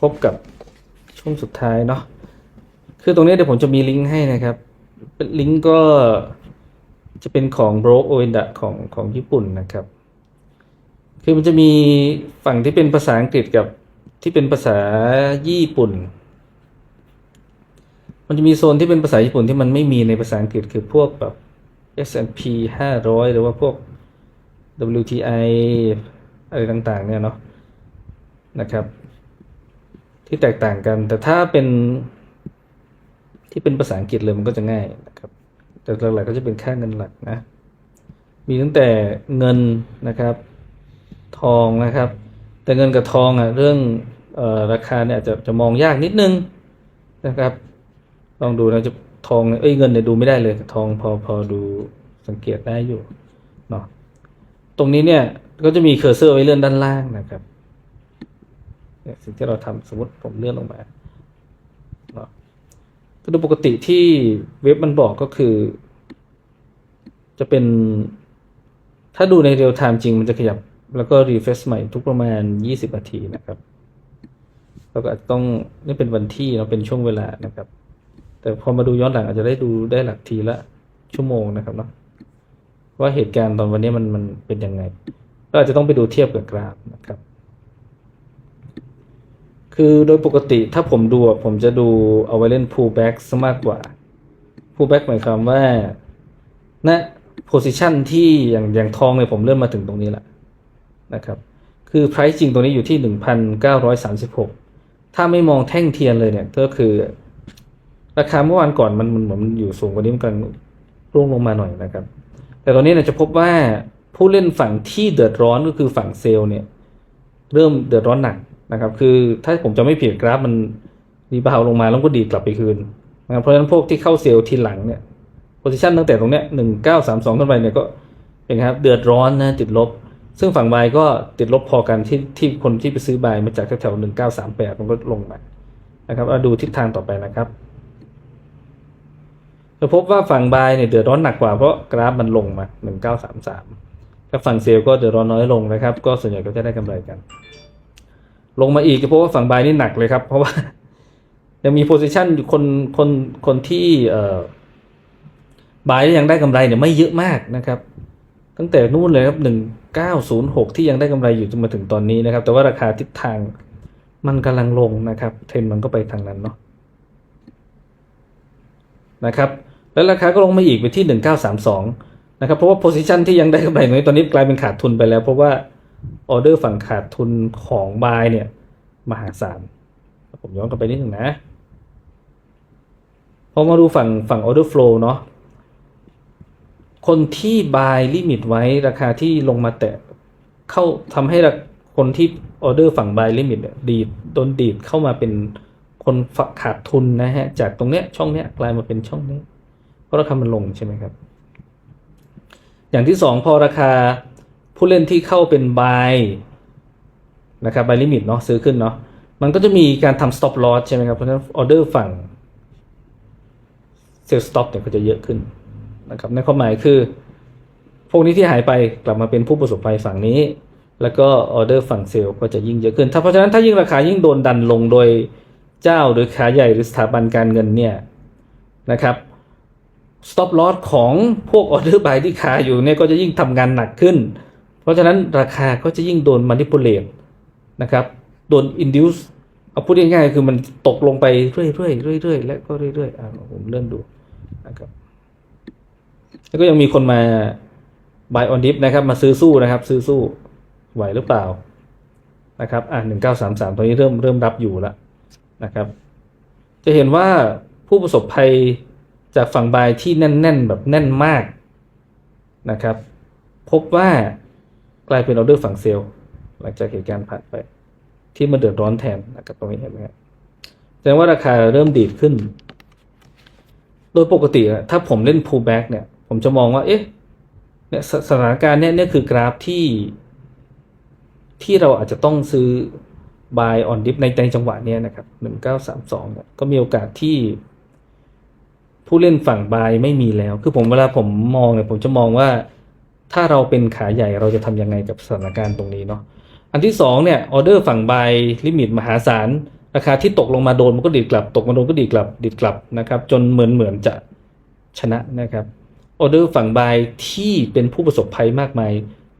พบกับช่วงสุดท้ายเนาะคือตรงนี้เดี๋ยวผมจะมีลิงก์ให้นะครับ เป็นลิงก์ก็จะเป็นของ Broke o e n d a ของของญี่ปุ่นนะครับ คือมันจะมีฝั่งที่เป็นภาษาอังกฤษกับที่เป็นภาษาญี่ปุ่น มันจะมีโซนที่เป็นภาษาญี่ปุ่นที่มันไม่มีในภาษาอังกฤษคือพวกแบบ S&P 500 หรือว่าพวก WTI อะไรต่าง ๆ เนี่ยเนาะนะครับ ที่แตกต่างกัน แต่ถ้าเป็นที่เป็นภาษาอังกฤษเลยมันก็จะง่ายนะครับ แต่หลักๆก็จะเป็นค่าเงินหลักนะ มีตั้งแต่เงินนะครับ ทองนะครับ แต่เงินกับทองอะเรื่องออราคาเนี่ยอาจจะจะมองยากนิดนึงนะครับ ลองดูนะจะทองเนี่ยเอ้ยเงินเนี่ยดูไม่ได้เลยแต่ทองพอพอดูสังเกตได้อยู่เนาะตรงนี้เนี่ยก็จะมีเคอร์เซอร์ไว้เลื่อนด้านล่างนะครับ สิ่งที่เราทำสมมติผมเลื่อนลงมาเนาะก็โดยปกติที่เว็บมันบอกก็คือ จะเป็น ถ้าดูในเรียลไทม์จริงมันจะขยับ แล้วก็รีเฟรชใหม่ทุกประมาณ 20 นาทีนะครับแล้วก็อาจต้องนี่เป็นวันที่เราเป็นช่วงเวลานะครับ แต่พอมาดูย้อนหลังอาจจะได้ดูได้หลักทีละชั่วโมงนะครับเนาะว่าเหตุการณ์ตอนวันนี้มันมันเป็นยังไงก็อาจจะต้องไปดูเทียบกับกราฟนะครับ คือโดยปกติถ้าผมดูผมจะดูเอาไว้เล่น pullback ซะมากกว่า pullback หมายความว่าณ position ที่อย่างอย่างทองเนี่ยผมเริ่มมาถึงตรงนี้แหละนะครับ คือ price จริงตรงนี้อยู่ที่ 1,936 ถ้าไม่มองแท่งเทียนเลยเนี่ยก็คือ ราคาเมื่อวานก่อนมันมันเหมือนมันอยู่สูงกว่านี้มันกำลังร่วงลงมาหน่อยนะครับ แต่ตอนนี้เนี่ยจะพบว่าผู้เล่นฝั่งที่เดือดร้อนก็คือฝั่งเซลล์เนี่ย เริ่มเดือดร้อนหนัก นะครับ คือถ้าผมจะไม่ผิดกราฟมันรีบาวลงมาแล้วก็ดีดกลับไปคืนนะครับเพราะฉะนั้นพวกที่เข้าเซลล์ทีหลังเนี่ยโพซิชันตั้งแต่ตรงเนี้ยหนึ่งเก้าสามสองขึ้นไปเนี่ยก็เป็นครับเดือดร้อนนะติดลบ ซึ่งฝั่งบายก็ติดลบพอกันที่ที่คนที่ไปซื้อบายมาจากแถวหนึ่งเก้าสามแปดมันก็ลงมานะครับเอาดูทิศทางต่อไปนะครับจะพบว่าฝั่งบายเนี่ยเดือดร้อนหนักกว่าเพราะกราฟมันลงมา 1933ถ้าฝั่งเซลล์ก็เดือดร้อนน้อยลงนะครับ ก็ส่วนใหญ่ก็จะได้กำไรกัน ลงมาอีกจะพบว่าฝั่งบายนี่หนักเลยครับ เพราะว่ายังมีโพซิชันอยู่คนคนคนที่เอ่อบายยังได้กำไรเนี่ยไม่เยอะมากนะครับ ตั้งแต่นู่นเลยครับ1906ที่ยังได้กำไรอยู่จนมาถึงตอนนี้นะครับ แต่ว่าราคาทิศทางมันกำลังลงนะครับเทรนด์มันก็ไปทางนั้นเนาะนะครับแล้วราคาก็ลงมาอีกไปที่ 1932 นะครับ เพราะว่า position ที่ยังได้กำไรน้อยตอนนี้กลายเป็นขาดทุนไปแล้ว เพราะว่า ออเดอร์ฝั่งขาดทุนของบายเนี่ย มหาศาลผมย้อนกลับไปนิดหนึ่งนะ พอมาดูฝั่งฝั่ง order flow เนาะคนที่ buy ลิมิตไว้ราคาที่ลงมาแตะเข้าทำให้คนที่ออเดอร์ฝั่ง buy ลิมิตดีดโดนดีดเข้ามาเป็นคนขาดทุนนะฮะ จากตรงเนี้ยช่องเนี้ยกลายมาเป็นช่องนี้ เพราะราคามันลงใช่ไหมครับ อย่างที่สองพอราคา ผู้เล่นที่เข้าเป็น buy นะครับ buy limit เนาะซื้อขึ้นเนาะมันก็จะมีการทำ stop loss ใช่ไหมครับ เพราะฉะนั้นออเดอร์ฝั่ง sell stop เนี่ยก็จะเยอะขึ้นนะครับในความหมายคือ พวกนี้ที่หายไปกลับมาเป็นผู้ประสบภัยฝั่งนี้ แล้วก็ออเดอร์ฝั่งเซลล์ก็จะยิ่งเยอะขึ้น ถ้าเพราะฉะนั้นถ้ายิ่งราคายิ่งโดนดันลงโดยเจ้าหรือขาใหญ่หรือสถาบันการเงินเนี่ยนะครับ stop loss ของพวกออเดอร์บายที่ขาอยู่เนี่ยก็จะยิ่งทำงานหนักขึ้น เพราะฉะนั้นราคาก็จะยิ่งโดน manipulate นะครับ โดน induce เอาพูดง่ายๆคือมันตกลงไปเรื่อยๆเรื่อยๆและก็เรื่อยๆอ่าผมเลื่อนดูนะครับแล้วก็ยังมีคนมา buy on dip นะครับ มาซื้อสู้นะครับ ซื้อสู้ไหวหรือเปล่านะครับอะหนึ่งเก้าสามสามตอนนี้เริ่มเริ่มรับอยู่แล้วนะครับ จะเห็นว่าผู้ประสบภัยจากฝั่งบายที่แน่น ๆ แบบแน่นมากนะครับ พบว่า กลายเป็นออเดอร์ฝั่งเซลล์หลังจากเหตุการณ์ผ่านไป ที่มาเดือดร้อนแทนนะครับตรงนี้เห็นไหมครับแสดงว่าราคาเริ่มดีดขึ้น โดยปกติถ้าผมเล่น pullback เนี่ย ผมจะมองว่า เอ๊ะเนี่ยสถานการณ์เนี่ยเนี่ยคือกราฟที่ ที่เราอาจจะต้องซื้อ buy on dip ในในจังหวะเนี้ยนะครับหนึ่งเก้าสามสองเนี่ยก็มีโอกาสที่ ผู้เล่นฝั่ง buy ไม่มีแล้ว คือผมเวลาผมมองเนี่ยผมจะมองว่า ถ้าเราเป็นขาใหญ่เราจะทำยังไงกับสถานการณ์ตรงนี้เนาะอันที่สองเนี่ยออเดอร์ฝั่ง buy ลิมิตมหาศาลราคาที่ตกลงมาโดนมันก็ดีดกลับ ตกมาโดนก็ดีดกลับดีดกลับนะครับจนเหมือนเหมือนจะชนะนะครับออเดอร์ฝั่งบายที่เป็นผู้ประสบภัยมากมาย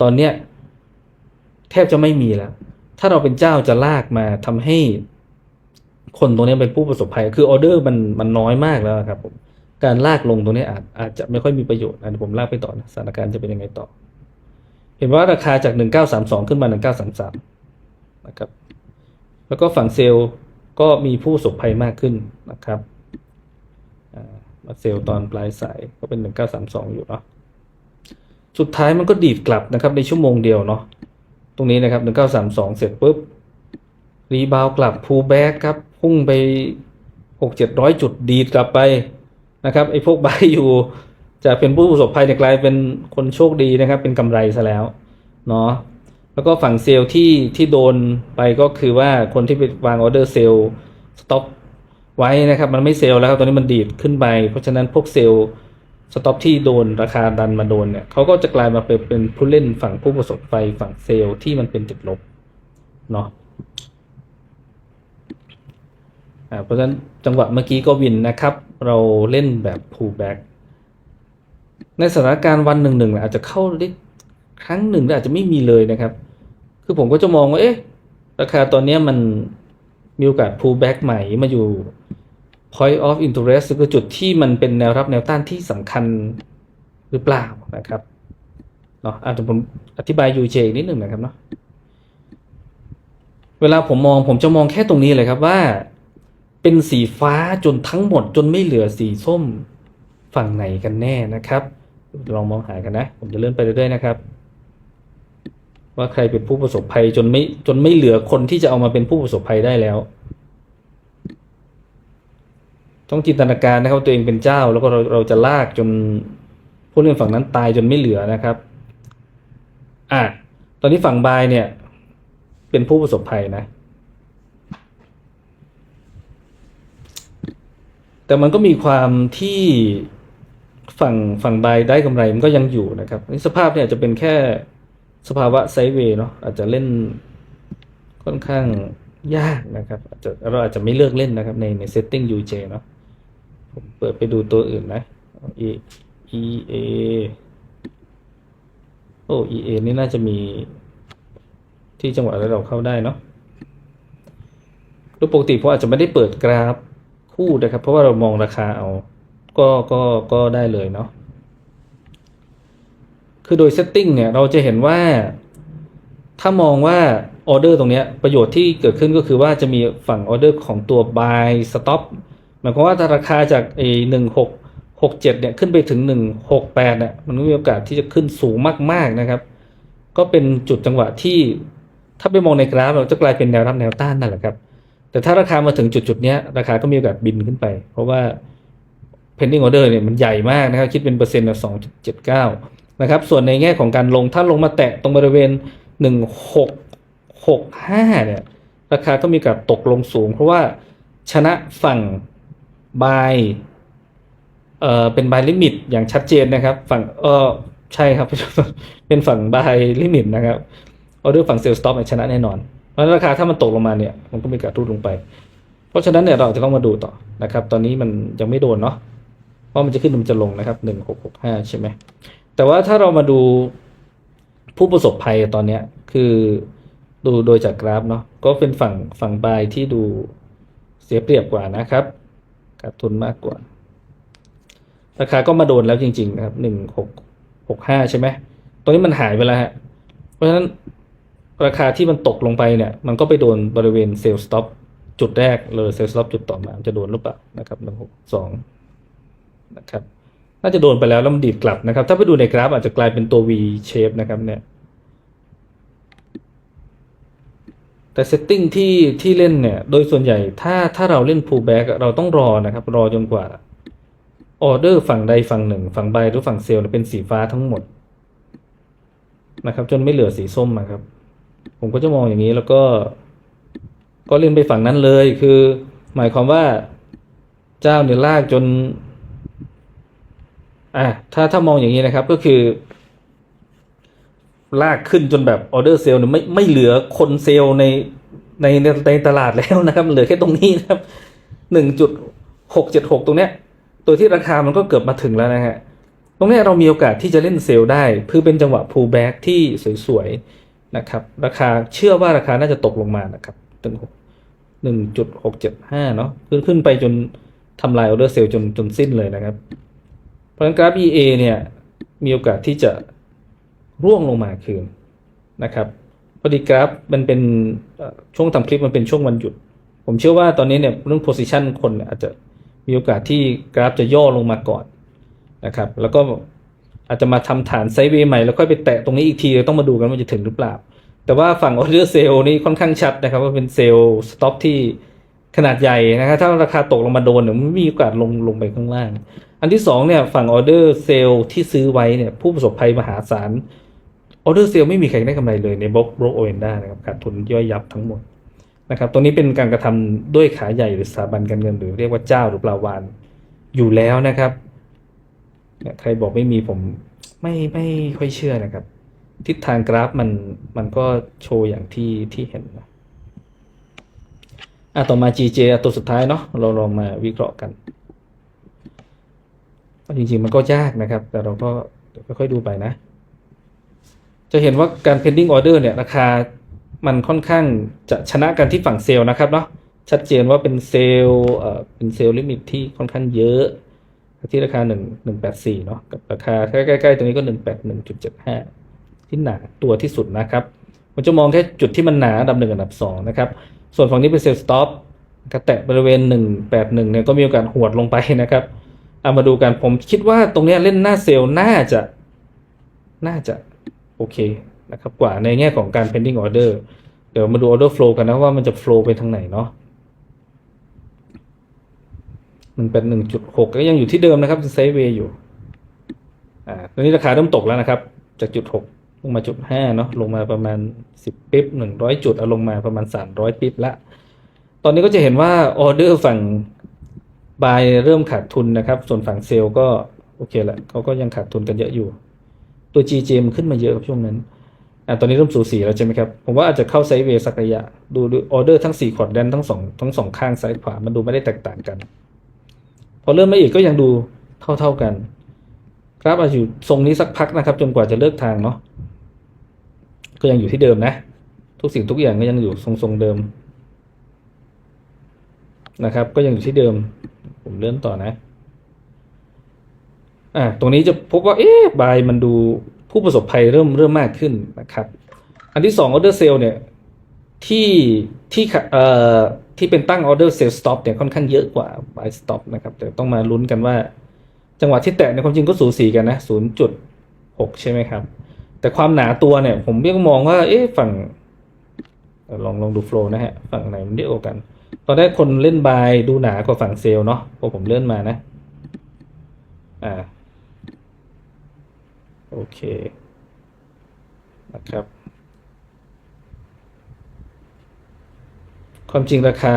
ตอนเนี้ยแทบจะไม่มีแล้ว ถ้าเราเป็นเจ้าจะลากมาทำให้คนตรงนี้เป็นผู้ประสบภัย คือออเดอร์มันมันน้อยมากแล้วครับผม การลากลงตรงนี้อาจอาจจะไม่ค่อยมีประโยชน์นะเดี๋ยวผมลากไปต่อนะสถานการณ์จะเป็นยังไงต่อ เห็นว่าราคาจาก 1932 ขึ้นมา 1933 นะครับ แล้วก็ฝั่งเซลล์ก็มีผู้สบภัยมากขึ้นนะครับมาเซลล์ตอนปลายสายก็เป็น 1932 อยู่เนาะสุดท้ายมันก็ดีดกลับนะครับในชั่วโมงเดียวเนาะตรงนี้นะครับ 1932 เสร็จปุ๊บรีบาวกลับพูแบ็กครับพุ่งไป 6 700 จุดดีดกลับไป นะครับไอ้พวกบายอยู่จะเป็นผู้ประสบภัยเนี่ยกลายเป็นคนโชคดีนะครับ เป็นกำไรซะแล้วเนาะแล้วก็ฝั่งเซลล์ที่ที่โดนไปก็คือว่าคนที่ไปวางออเดอร์เซลล์สต็อปไว้นะครับ มันไม่เซลล์แล้วครับตอนนี้มันดีดขึ้นไป เพราะฉะนั้นพวกเซลล์สต็อปที่โดนราคาดันมาโดนเนี่ยเขาก็จะกลายมาเป็นเป็นผู้เล่นฝั่งผู้ประสบภัยฝั่งเซลล์ที่มันเป็นติดลบเนาะเพราะฉะนั้นจังหวะเมื่อกี้ก็วินนะครับ เราเล่นแบบ pullback ในสถานการณ์วันหนึ่งหนึ่งอาจจะเข้าได้ครั้งหนึ่งหรืออาจจะไม่มีเลยนะครับ คือผมก็จะมองว่าเอ๊ะราคาตอนนี้มันมีโอกาส pullback ใหม่มาอยู่ point of interest คือจุดที่มันเป็นแนวรับแนวต้านที่สำคัญหรือเปล่านะครับเนาะอาจจะผมอธิบาย UJ อีกนิดหนึ่งนะครับเนาะเวลาผมมองผมจะมองแค่ตรงนี้เลยครับว่า เป็นสีฟ้าจนทั้งหมดจนไม่เหลือสีส้มฝั่งไหนกันแน่นะครับ ลองมองหากันนะ ผมจะเลื่อนไปเรื่อยๆนะครับ ว่าใครเป็นผู้ประสบภัยจนไม่จนไม่เหลือคนที่จะเอามาเป็นผู้ประสบภัยได้แล้ว ต้องจินตนาการนะครับตัวเองเป็นเจ้าแล้วก็เราเราจะลากจนผู้เล่นฝั่งนั้นตายจนไม่เหลือนะครับอะตอนนี้ฝั่งบายเนี่ย เป็นผู้ประสบภัยนะ แต่มันก็มีความที่ฝั่งฝั่งบายได้กำไรมันก็ยังอยู่นะครับนี่สภาพเนี่ยจะเป็นแค่สภาวะไซเวย์เนาะอาจจะเล่นค่อนข้างยากนะครับอาจจะเราอาจจะไม่เลือกเล่นนะครับ ในในเซตติ้ง UJ เนาะผมเปิดไปดูตัวอื่นนะ E E A โอ้ E A นี่น่าจะมีที่จังหวะระดับเข้าได้เนาะโดยปกติผมอาจจะไม่ได้เปิดกราฟ คู่นะครับ เพราะว่าเรามองราคาเอา ก็ก็ก็ได้เลยเนาะคือโดยเซตติ้งเนี่ยเราจะเห็นว่า ถ้ามองว่าออเดอร์ตรงเนี้ยประโยชน์ที่เกิดขึ้นก็คือว่าจะมีฝั่งออเดอร์ของตัว buy stop หมายความว่าถ้าราคาจากไอ้หนึ่งหกหกเจ็ดเนี่ยขึ้นไปถึงหนึ่งหกแปดเนี่ยมันมีโอกาสที่จะขึ้นสูงมากๆนะครับ ก็เป็นจุดจังหวะที่ถ้าไปมองในกราฟเราจะกลายเป็นแนวรับแนวต้านนั่นแหละครับ แต่ถ้าราคามาถึงจุดจุดๆนี้ราคาก็มีโอกาสบินขึ้นไป เพราะว่า pending order เนี่ยมันใหญ่มากนะครับ คิดเป็นเปอร์เซ็นต์สองเจ็ดเก้านะครับ ส่วนในแง่ของการลงถ้าลงมาแตะตรงบริเวณหนึ่งหกหกห้าเนี่ย ราคาก็มีโอกาสตกลงสูง เพราะว่าชนะฝั่ง buy เอ่อเป็น buy limit อย่างชัดเจนนะครับ ฝั่งเออใช่ครับ เป็นฝั่ง buy limit นะครับออเดอร์ฝั่ง sell stop เนี่ยชนะแน่นอน เพราะราคาถ้ามันตกลงมาเนี่ยมันก็มีกาสรูดลงไป เพราะฉะนั้นเนี่ยเราจะต้องมาดูต่อนะครับ ตอนนี้มันยังไม่โดนเนาะเพราะมันจะขึ้นมันจะลงนะครับหนึ่งหกหกห้าใช่ไหมแต่ว่าถ้าเรามาดูผู้ประสบภัยตอนเนี้ยคือดูโดยจากกราฟเนาะก็เป็นฝั่งฝั่งบายที่ดูเสียเปรียบกว่านะครับขาดทุนมากกว่า ราคาก็มาโดนแล้วจริง ๆ นะครับหนึ่งหกหกห้าใช่ไหมตรงนี้มันหายไปแล้วฮะเพราะฉะนั้น ราคาที่มันตกลงไปเนี่ย มันก็ไปโดนบริเวณเซลล์สต็อปจุดแรกเลยเซลล์สต็อปจุดต่อมาจะโดนหรือเปล่านะครับหนึ่งหกสองนะครับน่าจะโดนไปแล้วแล้วมันดีดกลับนะครับ ถ้าไปดูในกราฟอาจจะกลายเป็นตัว V shape นะครับเนี่ยแต่เซตติ้งที่ที่เล่นเนี่ยโดยส่วนใหญ่ถ้าถ้าเราเล่น pullback เราต้องรอนะครับ รอจนกว่าออเดอร์ฝั่งใดฝั่งหนึ่ง ฝั่ง buy หรือฝั่งเซลล์เป็นสีฟ้าทั้งหมดนะครับ จนไม่เหลือสีส้มนะครับ ผมก็จะมองอย่างนี้แล้วก็ ก็เล่นไปฝั่งนั้นเลย คือ หมายความว่าเจ้าเนี่ยลากจน อะถ้าถ้ามองอย่างนี้นะครับ ก็คือ ลากขึ้นจนแบบออเดอร์เซลล์เนี่ยไม่ไม่เหลือคนเซลล์ในในในในตลาดแล้วนะครับเหลือแค่ตรงนี้นะครับหนึ่งจุดหกเจ็ดหกตรงเนี้ยตัวที่ราคามันก็เกือบมาถึงแล้วนะฮะตรงนี้เรามีโอกาสที่จะเล่นเซลล์ได้ เพื่อเป็นจังหวะ pullback ที่สวยๆ นะครับ ราคาเชื่อว่าราคาน่าจะตกลงมานะครับถึงหนึ่งจุดหกเจ็ดห้าเนาะขึ้นขึ้นไปจนทำลายออเดอร์เซลล์จนจนสิ้นเลยนะครับ เพราะฉะนั้นกราฟ EA เนี่ยมีโอกาสที่จะร่วงลงมาคืนนะครับพอดีกราฟมันเป็นช่วงทำคลิปมันเป็นช่วงวันหยุด ผมเชื่อว่าตอนนี้เนี่ยเรื่อง position คนอาจจะมีโอกาสที่กราฟจะย่อลงมาก่อนนะครับ แล้วก็ อาจจะมาทำฐานไซด์เวย์ใหม่แล้วค่อยไปแตะตรงนี้อีกทีต้องมาดูกันว่าจะถึงหรือเปล่า แต่ว่าฝั่งออเดอร์เซลล์นี่ค่อนข้างชัดนะครับ ว่าเป็นเซลล์สต็อปที่ขนาดใหญ่นะครับถ้าราคาตกลงมาโดนเนี่ยมันมีโอกาสลงลงไปข้างล่าง อันที่สองเนี่ยฝั่งออเดอร์เซลล์ที่ซื้อไว้เนี่ยผู้ประสบภัยมหาศาลออเดอร์เซลล์ไม่มีใครได้กำไรเลยในบล็อกบล็อกโอเอนด้านะครับขาดทุนย่อยยับทั้งหมดนะครับตรงนี้เป็นการกระทำด้วยขาใหญ่หรือสถาบันการเงินหรือเรียกว่าเจ้าหรือปลาวานอยู่แล้วนะครับ ใครบอกไม่มีผมไม่ไม่ค่อยเชื่อนะครับ ทิศทางกราฟมันมันก็โชว์อย่างที่ที่เห็นนะอะต่อมา GJ ตัวสุดท้ายเนาะเราลองมาวิเคราะห์กันจริงๆมันก็ยากนะครับ แต่เราก็ค่อยๆดูไปนะ จะเห็นว่าการ pending order เนี่ย ราคามันค่อนข้างจะชนะกันที่ฝั่งเซลล์นะครับเนาะชัดเจนว่าเป็นเซลล์เอ่อเป็นเซลล์ลิมิตที่ค่อนข้างเยอะ ที่ราคาหนึ่งหนึ่งแปดสี่เนาะกับราคาใกล้ๆตรงนี้ก็หนึ่งแปดหนึ่งจุดเจ็ดห้าที่หนาตัวที่สุดนะครับผมจะมองแค่จุดที่มันหนาอันดับหนึ่งอันดับสองนะครับ ส่วนฝั่งนี้เป็นเซลล์สต็อปกระแตะบริเวณหนึ่งแปดหนึ่งเนี่ยก็มีโอกาสหวดลงไปนะครับเอามาดูกันผมคิดว่าตรงนี้เล่นหน้าเซลล์น่าจะ น่าจะโอเคนะครับกว่าในแง่ของการ pending order เดี๋ยวมาดู order flow กันนะว่ามันจะ flow ไปทางไหนเนาะ มันเป็นหนึ่งจุดหกก็ยังอยู่ที่เดิมนะครับเป็นไซเวย์อยู่ อ่าตอนนี้ราคาเริ่มตกแล้วนะครับ จากจุดหกลงมาจุดห้าเนาะลงมาประมาณสิบปิ๊บหนึ่งร้อยจุดเอาลงมาประมาณสามร้อยปิ๊บละ ตอนนี้ก็จะเห็นว่าออเดอร์ฝั่งบายเริ่มขาดทุนนะครับ ส่วนฝั่งเซลก็โอเคแหละเขาก็ยังขาดทุนกันเยอะอยู่ ตัว GJ มันขึ้นมาเยอะช่วงนั้นอะตอนนี้เริ่มสูสีแล้วใช่ไหมครับ ผมว่าอาจจะเข้าไซด์เวย์สักระยะ ดูออเดอร์ทั้ง4ขอดแดนทั้งสองทั้งสองข้างซ้ายขวา มันดูไม่ได้แตกต่างกัน พอเริ่มมาอีกก็ยังดูเท่าเท่าๆกัน ครับอาจจะอยู่ทรงนี้สักพักนะครับ จนกว่าจะเลิกทางเนาะก็ยังอยู่ที่เดิมนะ ทุกสิ่งทุกอย่างก็ยังอยู่ทรงๆเดิมนะครับ ก็ยังอยู่ที่เดิม ผมเลื่อนต่อนะอ่าตรงนี้จะพบว่าเอ๊ะบายมันดูผู้ประสบภัยเริ่มเริ่มมากขึ้นนะครับ อันที่สองออเดอร์เซลเนี่ยที่ที่ขะเอ่อ ที่เป็นตั้งออเดอร์เซลสต็อปเนี่ยค่อนข้างเยอะกว่า buy stop นะครับแต่ต้องมาลุ้นกันว่า จังหวะที่แตะในความจริงก็สูสีกันนะศูนย์จุดหกใช่ไหมครับ แต่ความหนาตัวเนี่ย ผมเรียังมองว่าเอ๊ะฝั่งลองลองดูโฟล์นะฮะ ฝั่งไหนมันเยอะกว่ากัน ตอนแรกคนเล่นบายดูหนากว่าฝั่งเซลเนาะพอผมเลื่อนมานะ อ่า โอเคนะครับ ความจริงราคา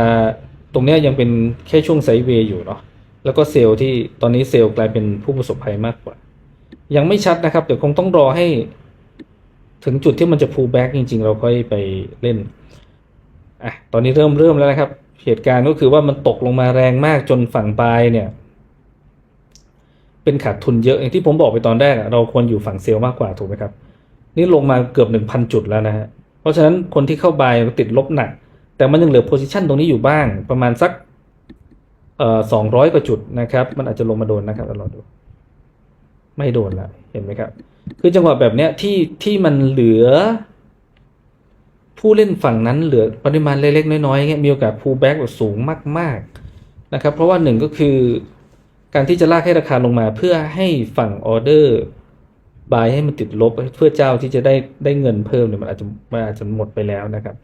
ตรงนี้ยังเป็นแค่ช่วงไซด์เวย์อยู่เนาะแล้วก็เซลล์ที่ตอนนี้เซลล์กลายเป็นผู้ประสบภัยมากกว่า ยังไม่ชัดนะครับ เดี๋ยวคงต้องรอให้ ถึงจุดที่มันจะ pull back จริง ๆ เราค่อยไปเล่นอะตอนนี้เริ่มเริ่มแล้วนะครับ เหตุการณ์ก็คือว่ามันตกลงมาแรงมากจนฝั่งปลายเนี่ย เป็นขาดทุนเยอะอย่างที่ผมบอกไปตอนแรกเราควรอยู่ฝั่งเซลล์มากกว่าถูกไหมครับ นี่ลงมาเกือบหนึ่งพันจุดแล้วนะฮะเพราะฉะนั้นคนที่เข้าบายติดลบหนัก แต่มันยังเหลือโพซิชันตรงนี้อยู่บ้าง ประมาณสักเอ่อสองร้อยกว่าจุดนะครับ มันอาจจะลงมาโดนนะครับเราลองดู ไม่โดนละเห็นไหมครับ คือจังหวะแบบเนี้ยที่ที่มันเหลือ ผู้เล่นฝั่งนั้นเหลือปริมาณเล็กๆน้อยๆเงี้ยมีโอกาส pull back แบบสูงมาก ๆนะครับ เพราะว่าหนึ่งก็คือ การที่จะลากให้ราคาลงมา เพื่อให้ฝั่งออเดอร์บายให้มันติดลบ เพื่อเจ้าที่จะได้ได้เงินเพิ่มเนี่ยมันอาจจะมันอาจจะหมดไปแล้วนะครับ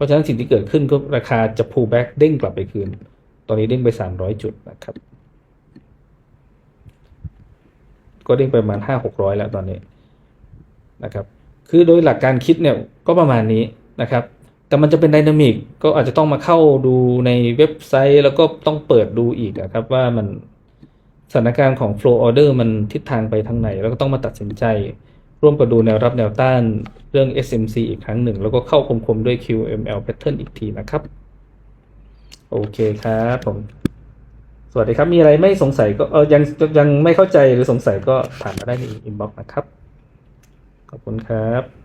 ราะฉะนั้นสิ่งที่เกิดขึ้นก็ราคาจะ pull back เด้งกลับไปคืน ตอนนี้เด้งไป 300 จุดนะครับ ก็เด้งไปประมาณ 5 600 แล้วตอนนี้นะครับ คือโดยหลักการคิดเนี่ยก็ประมาณนี้นะครับ แต่มันจะเป็นไดนามิกก็อาจจะต้องมาเข้าดูในเว็บไซต์ แล้วก็ต้องเปิดดูอีกอะครับว่ามันสถานการณ์ของ flow order มันทิศทางไปทางไหน แล้วก็ต้องมาตัดสินใจ ร่วมกับดูแนวรับแนวต้านเรื่อง SMC อีกครั้งหนึ่ง แล้วก็เข้าคมๆด้วย QML pattern อีกทีนะครับ โอเคครับผม สวัสดีครับ มีอะไรไม่สงสัยก็เออยังยังไม่เข้าใจหรือสงสัยก็ถามมาได้ในอินบ็อกซ์นะครับ ขอบคุณครับ